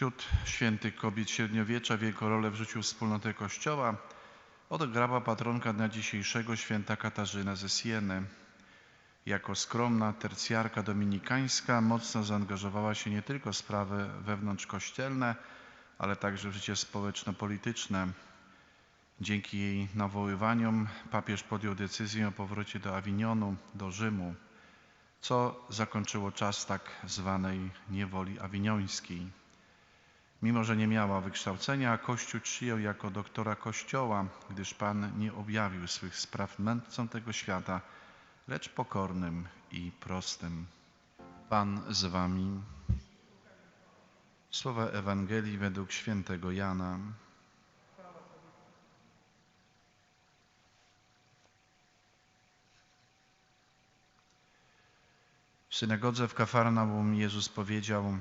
Wśród świętych kobiet średniowiecza wielką rolę w życiu wspólnoty Kościoła odegrała patronka dnia dzisiejszego święta Katarzyna ze Sieny. Jako skromna tercjarka dominikańska mocno zaangażowała się nie tylko w sprawy wewnątrzkościelne, ale także w życie społeczno-polityczne. Dzięki jej nawoływaniom papież podjął decyzję o powrocie do Awinionu, do Rzymu, co zakończyło czas tak zwanej niewoli awiniońskiej. Mimo, że nie miała wykształcenia, Kościół przyjął jako doktora Kościoła, gdyż Pan nie objawił swych spraw mędrcom tego świata, lecz pokornym i prostym. Pan z wami. Słowa Ewangelii według świętego Jana. W synagodze w Kafarnaum Jezus powiedział: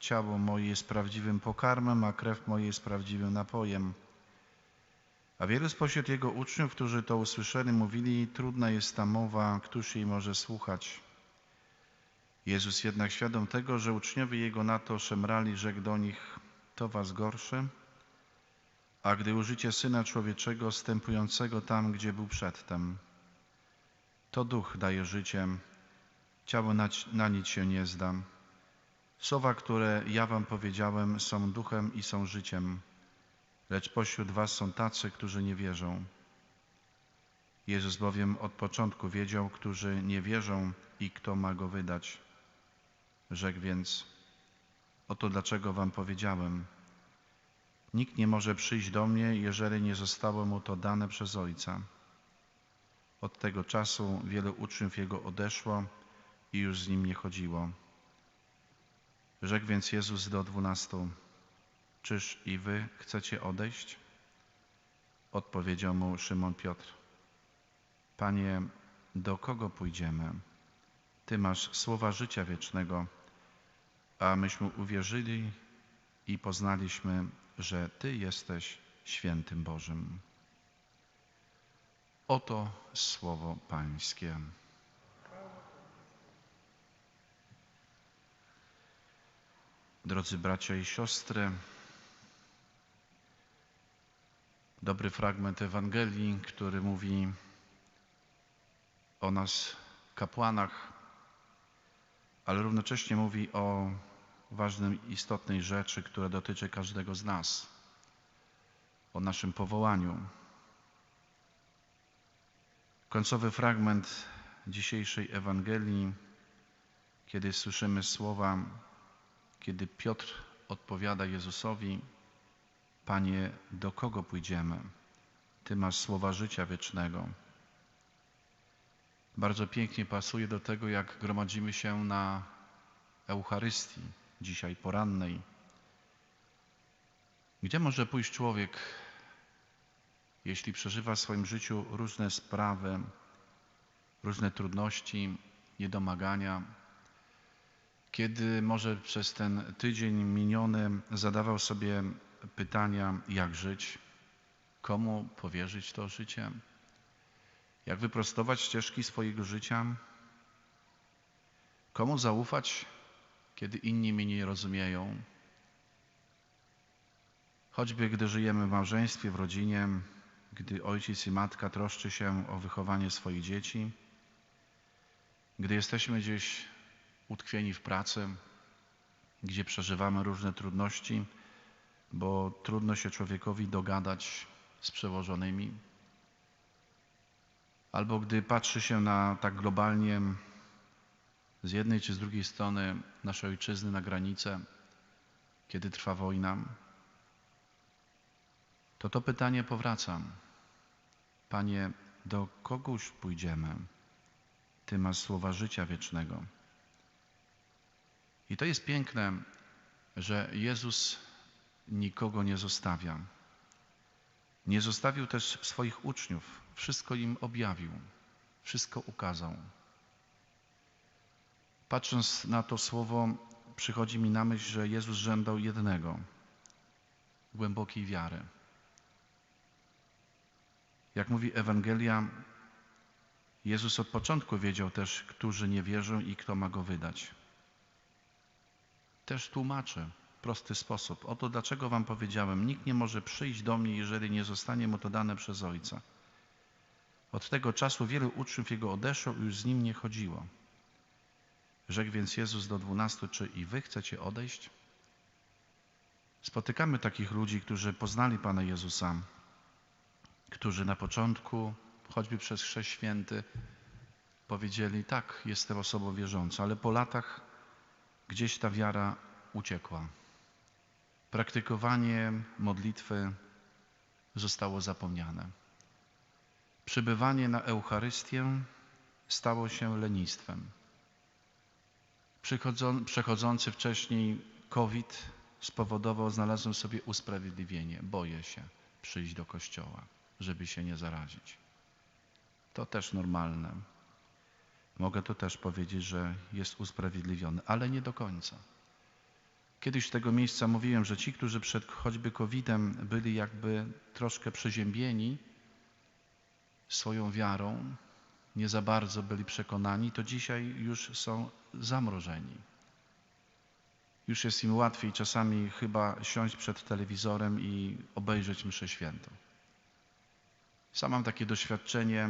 Ciało moje jest prawdziwym pokarmem, a krew moja jest prawdziwym napojem. A wielu spośród Jego uczniów, którzy to usłyszeli, mówili, trudna jest ta mowa, któż jej może słuchać. Jezus jednak świadom tego, że uczniowie Jego na to szemrali, rzekł do nich, to was gorszy. A gdy użycie Syna Człowieczego stępującego tam, gdzie był przedtem, to duch daje życie, ciało na, na nic się nie zdam. Słowa, które ja wam powiedziałem, są duchem i są życiem, lecz pośród was są tacy, którzy nie wierzą. Jezus bowiem od początku wiedział, którzy nie wierzą i kto ma go wydać. Rzekł więc, oto dlaczego wam powiedziałem. Nikt nie może przyjść do mnie, jeżeli nie zostało mu to dane przez Ojca. Od tego czasu wielu uczniów Jego odeszło i już z nim nie chodziło. Rzekł więc Jezus do dwunastu, czyż i wy chcecie odejść? Odpowiedział mu Szymon Piotr, Panie, do kogo pójdziemy? Ty masz słowa życia wiecznego, a myśmy uwierzyli i poznaliśmy, że Ty jesteś świętym Bożym. Oto słowo Pańskie. Drodzy bracia i siostry, dobry fragment Ewangelii, który mówi o nas, kapłanach, ale równocześnie mówi o ważnej, istotnej rzeczy, która dotyczy każdego z nas, o naszym powołaniu. Końcowy fragment dzisiejszej Ewangelii, kiedy słyszymy słowa kiedy Piotr odpowiada Jezusowi, Panie, do kogo pójdziemy? Ty masz słowa życia wiecznego. Bardzo pięknie pasuje do tego, jak gromadzimy się na Eucharystii dzisiaj porannej. Gdzie może pójść człowiek, jeśli przeżywa w swoim życiu różne sprawy, różne trudności, niedomagania, kiedy może przez ten tydzień miniony zadawał sobie pytania, jak żyć, komu powierzyć to życie, jak wyprostować ścieżki swojego życia, komu zaufać, kiedy inni mnie nie rozumieją. Choćby gdy żyjemy w małżeństwie, w rodzinie, gdy ojciec i matka troszczy się o wychowanie swoich dzieci, gdy jesteśmy gdzieś utkwieni w pracy, gdzie przeżywamy różne trudności, bo trudno się człowiekowi dogadać z przełożonymi. Albo gdy patrzy się na tak globalnie z jednej czy z drugiej strony naszej ojczyzny na granicę, kiedy trwa wojna, to to pytanie powraca. Panie, do kogoś pójdziemy? Ty masz słowa życia wiecznego. I to jest piękne, że Jezus nikogo nie zostawia. Nie zostawił też swoich uczniów. Wszystko im objawił, wszystko ukazał. Patrząc na to słowo, przychodzi mi na myśl, że Jezus żądał jednego głębokiej wiary. Jak mówi Ewangelia, Jezus od początku wiedział też, którzy nie wierzą i kto ma go wydać też tłumaczy prosty sposób. Oto dlaczego wam powiedziałem, nikt nie może przyjść do mnie, jeżeli nie zostanie mu to dane przez Ojca. Od tego czasu wielu uczniów Jego odeszło i już z Nim nie chodziło. Rzekł więc Jezus do dwunastu, czy i wy chcecie odejść? Spotykamy takich ludzi, którzy poznali Pana Jezusa, którzy na początku, choćby przez Chrzest Święty, powiedzieli, tak, jestem osobą wierzącą, ale po latach gdzieś ta wiara uciekła. Praktykowanie modlitwy zostało zapomniane. Przybywanie na Eucharystię stało się lenistwem. Przechodzący wcześniej COVID spowodował, znalazłem sobie usprawiedliwienie. Boję się przyjść do kościoła, żeby się nie zarazić. To też normalne. Mogę to też powiedzieć, że jest usprawiedliwiony, ale nie do końca. Kiedyś z tego miejsca mówiłem, że ci, którzy przed choćby COVID-em byli jakby troszkę przeziębieni swoją wiarą, nie za bardzo byli przekonani, to dzisiaj już są zamrożeni. Już jest im łatwiej czasami chyba siąść przed telewizorem i obejrzeć mszę świętą. Sam mam takie doświadczenie,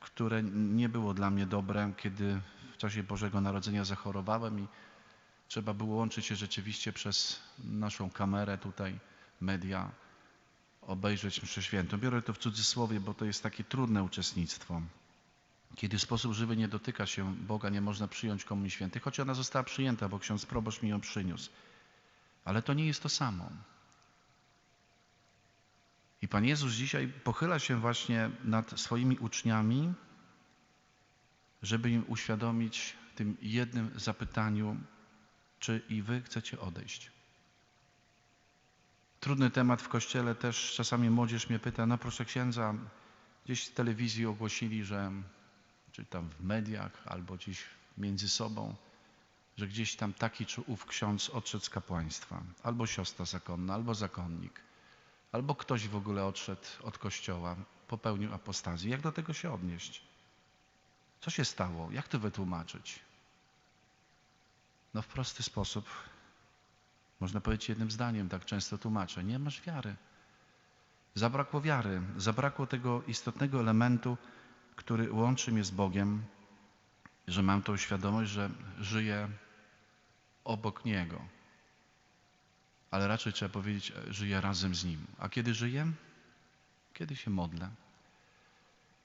które nie było dla mnie dobre, kiedy w czasie Bożego Narodzenia zachorowałem i trzeba było łączyć się rzeczywiście przez naszą kamerę tutaj, media, obejrzeć mszę świętą. Biorę to w cudzysłowie, bo to jest takie trudne uczestnictwo. Kiedy w sposób żywy nie dotyka się Boga, nie można przyjąć Komunii Świętej, choć ona została przyjęta, bo ksiądz proboszcz mi ją przyniósł. Ale to nie jest to samo. Pan Jezus dzisiaj pochyla się właśnie nad swoimi uczniami, żeby im uświadomić tym jednym zapytaniu, czy i wy chcecie odejść. Trudny temat w kościele też czasami młodzież mnie pyta, no proszę księdza, gdzieś w telewizji ogłosili, że czy tam w mediach, albo gdzieś między sobą, że gdzieś tam taki czy ów ksiądz odszedł z kapłaństwa, albo siostra zakonna, albo zakonnik, albo ktoś w ogóle odszedł od kościoła, popełnił apostazję. Jak do tego się odnieść? Co się stało? Jak to wytłumaczyć? No w prosty sposób, można powiedzieć jednym zdaniem, tak często tłumaczę, nie masz wiary. Zabrakło wiary, zabrakło tego istotnego elementu, który łączy mnie z Bogiem, że mam tą świadomość, że żyję obok Niego. Ale raczej trzeba powiedzieć, żyję razem z Nim. A kiedy żyję? Kiedy się modlę.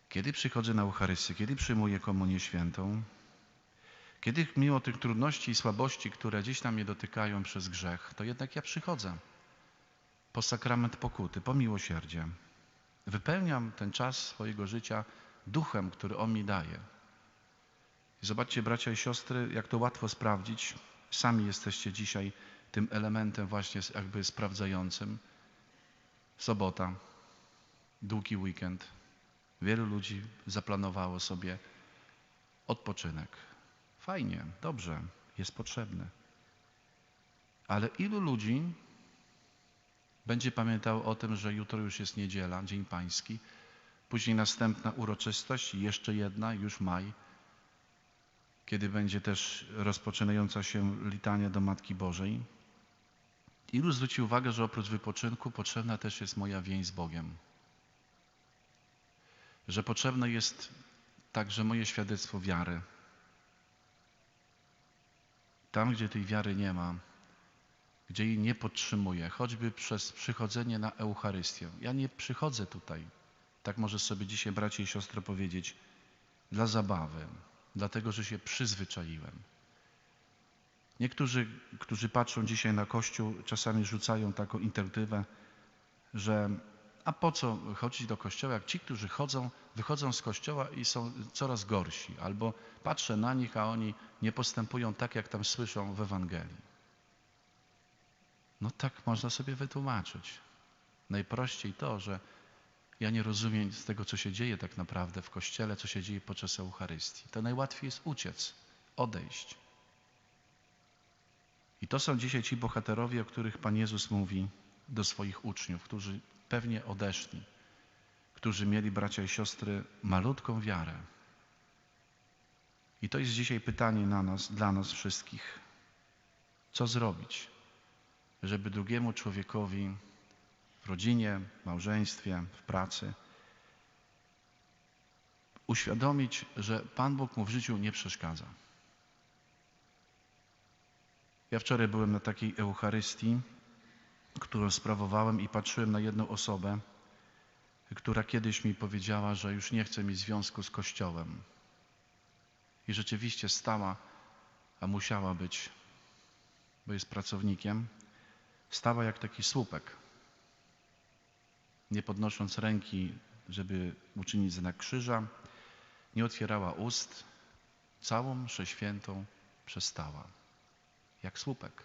Kiedy przychodzę na Eucharystię, kiedy przyjmuję Komunię Świętą, kiedy mimo tych trudności i słabości, które gdzieś tam mnie dotykają przez grzech, to jednak ja przychodzę po sakrament pokuty, po miłosierdzie. Wypełniam ten czas swojego życia duchem, który On mi daje. I zobaczcie, bracia i siostry, jak to łatwo sprawdzić. Sami jesteście dzisiaj tym elementem właśnie jakby sprawdzającym. Sobota, długi weekend. Wielu ludzi zaplanowało sobie odpoczynek. Fajnie, dobrze, jest potrzebny. Ale ilu ludzi będzie pamiętało o tym, że jutro już jest niedziela, Dzień Pański, Później następna uroczystość, jeszcze jedna, już maj, kiedy będzie też rozpoczynająca się litania do Matki Bożej. Ilu zwróci uwagę, że oprócz wypoczynku potrzebna też jest moja więź z Bogiem. Że potrzebne jest także moje świadectwo wiary. Tam, gdzie tej wiary nie ma, gdzie jej nie podtrzymuję, choćby przez przychodzenie na Eucharystię. Ja nie przychodzę tutaj tak może sobie dzisiaj bracie i siostry powiedzieć, dla zabawy, dlatego że się przyzwyczaiłem. Niektórzy, którzy patrzą dzisiaj na Kościół, czasami rzucają taką interdywę, że a po co chodzić do Kościoła, jak ci, którzy chodzą, wychodzą z Kościoła i są coraz gorsi, albo patrzę na nich, a oni nie postępują tak, jak tam słyszą w Ewangelii. No tak można sobie wytłumaczyć. Najprościej to, że ja nie rozumiem z tego, co się dzieje tak naprawdę w Kościele, co się dzieje podczas Eucharystii. To najłatwiej jest uciec, odejść. I to są dzisiaj ci bohaterowie, o których Pan Jezus mówi do swoich uczniów, którzy pewnie odeszli, którzy mieli, bracia i siostry, malutką wiarę. I to jest dzisiaj pytanie na nas, dla nas wszystkich. Co zrobić? żeby drugiemu człowiekowi w rodzinie, małżeństwie, w pracy uświadomić, że Pan Bóg mu w życiu nie przeszkadza. Ja wczoraj byłem na takiej Eucharystii, którą sprawowałem i patrzyłem na jedną osobę, która kiedyś mi powiedziała, że już nie chce mieć związku z Kościołem. I rzeczywiście stała, a musiała być, bo jest pracownikiem, stała jak taki słupek, nie podnosząc ręki, żeby uczynić znak krzyża, nie otwierała ust, całą mszę świętą przestała, jak słupek.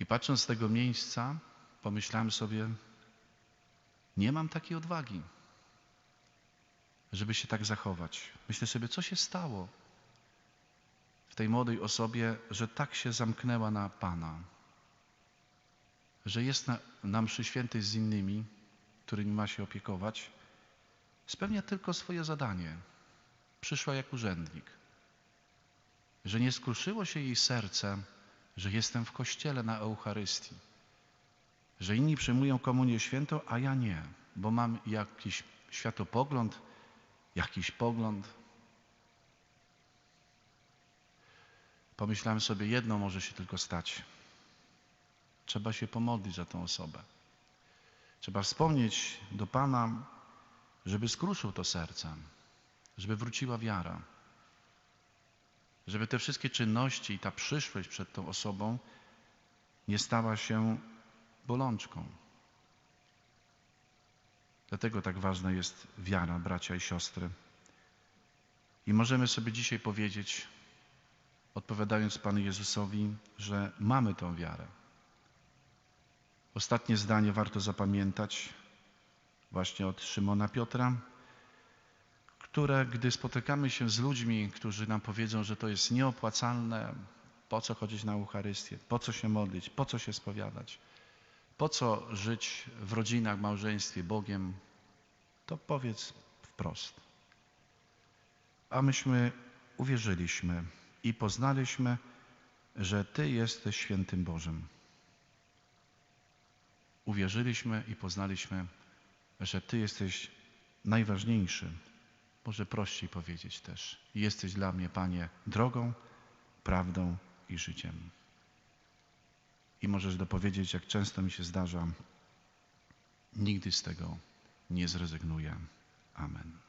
I patrząc z tego miejsca, pomyślałem sobie, nie mam takiej odwagi, żeby się tak zachować. Myślę sobie, co się stało w tej młodej osobie, że tak się zamknęła na Pana, że jest na, na mszy świętej z innymi, którymi ma się opiekować, spełnia tylko swoje zadanie. Przyszła jak urzędnik. Że nie skruszyło się jej serce, że jestem w kościele na Eucharystii. Że inni przyjmują komunię świętą, a ja nie, bo mam jakiś światopogląd, jakiś pogląd. Pomyślałem sobie, jedno może się tylko stać. Trzeba się pomodlić za tą osobę. Trzeba wspomnieć do Pana, żeby skruszył to serce, żeby wróciła wiara, żeby te wszystkie czynności i ta przyszłość przed tą osobą nie stała się bolączką. Dlatego tak ważna jest wiara, bracia i siostry. I możemy sobie dzisiaj powiedzieć, odpowiadając Panu Jezusowi, że mamy tą wiarę. Ostatnie zdanie warto zapamiętać właśnie od Szymona Piotra, które gdy spotykamy się z ludźmi, którzy nam powiedzą, że to jest nieopłacalne, po co chodzić na Eucharystię, po co się modlić, po co się spowiadać, po co żyć w rodzinach, małżeństwie Bogiem, to powiedz wprost. A myśmy uwierzyliśmy i poznaliśmy, że Ty jesteś świętym Bożym. Uwierzyliśmy i poznaliśmy, że Ty jesteś najważniejszy, może prościej powiedzieć też. Jesteś dla mnie, Panie, drogą, prawdą i życiem. I możesz dopowiedzieć, jak często mi się zdarza, nigdy z tego nie zrezygnuję. Amen.